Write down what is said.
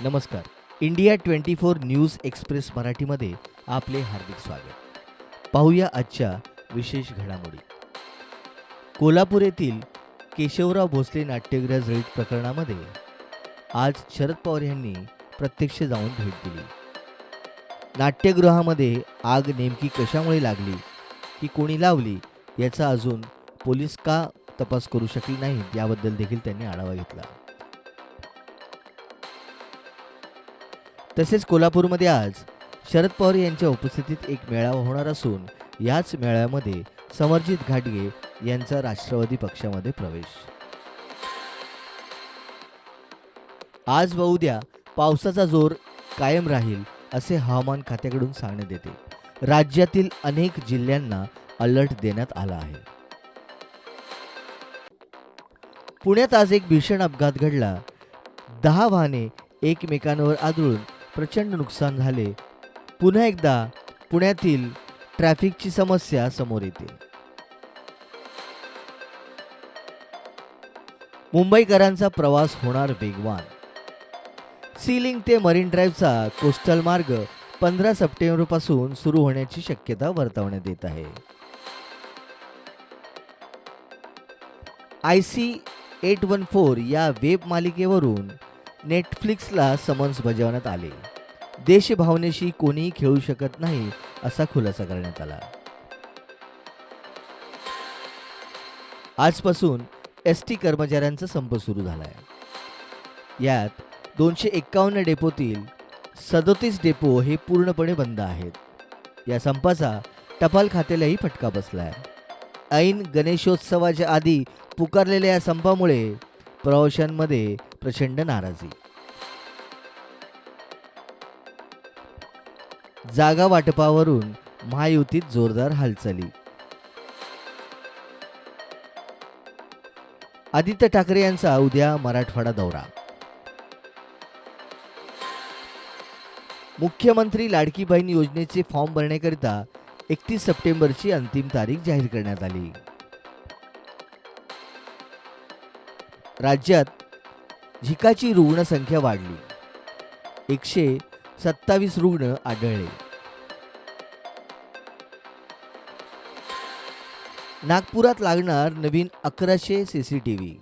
नमस्कार. India twenty four news express मराठीमध्ये आपले हार्दिक स्वागत. पाहूया आजच्या विशेष घडामोडी. कोल्हापूर येथील केशवराव भोसले नाट्यगृह जळीत प्रकरणामध्ये आज शरद पवार यांनी प्रत्यक्ष जाऊन भेट दिली. नाट्यगृहामध्ये आग नेमकी कशामुळे लागली? की कोणी लावली? याचा अजून पोलीस का तपास करू शकले नाहीत? याबद्दल देखील त्यांनी आढावा घेतला. तसेच कोल्हापूरमध्ये आज शरद पवार यांच्या उपस्थितीत एक मेळावा होणार असून याच मेळाव्यामध्ये समरजित घाटगे यांचा राष्ट्रवादी पक्षामध्ये प्रवेश. आज व उद्या पावसाचा जोर कायम राहील असे हवामान खात्याकडून सांगण्यात येते. राज्यातील अनेक जिल्ह्यांना अलर्ट देण्यात आला आहे. पुण्यात आज एक भीषण अपघात घडला. दहा वाहने एकमेकांवर आदळून प्रचंड नुकसान झाले. पुन्हा एकदा पुण्यातील ट्रॅफिकची समस्या समोर येते. मुंबईकरांचा प्रवास होणार वेगवान. सीलिंग ते मरीन ड्राईव्हचा कोस्टल मार्ग पंधरा सप्टेंबरपासून सुरू होण्याची शक्यता वर्तवण्यात येत आहे. I C eight one four या वेब मालिकेवरून नेटफ्लिक्सला समन्स बजावण्यात आले. देशभावनेशी कोणीही खेळू शकत नाही असा खुलासा करण्यात आला. आजपासून एस टी कर्मचाऱ्यांचा संप सुरू झाला आहे यात दोनशे एक्कावन्न डेपोतील सदोतीस डेपो हे पूर्णपणे बंद आहेत. या संपाचा टपाल खात्यालाही फटका बसला आहे ऐन गणेशोत्सवाच्या आधी पुकारलेल्या या संपामुळे प्रवाशांमध्ये प्रचंड नाराजी. जागा वाटपावरून महायुतीत जोरदार हालचाली. आदित्य ठाकरे यांचा उद्या मराठवाडा दौरा. मुख्यमंत्री लाडकी बहीण योजनेचे फॉर्म भरण्याकरिता एकतीस सप्टेंबरची अंतिम तारीख जाहीर करण्यात आली. राज्यात झिकाची रुग्णसंख्या वाढली एकशे सत्तावीस रुग्ण आढळले नागपुरात लागणार नवीन अकराशे सीसीटीव्ही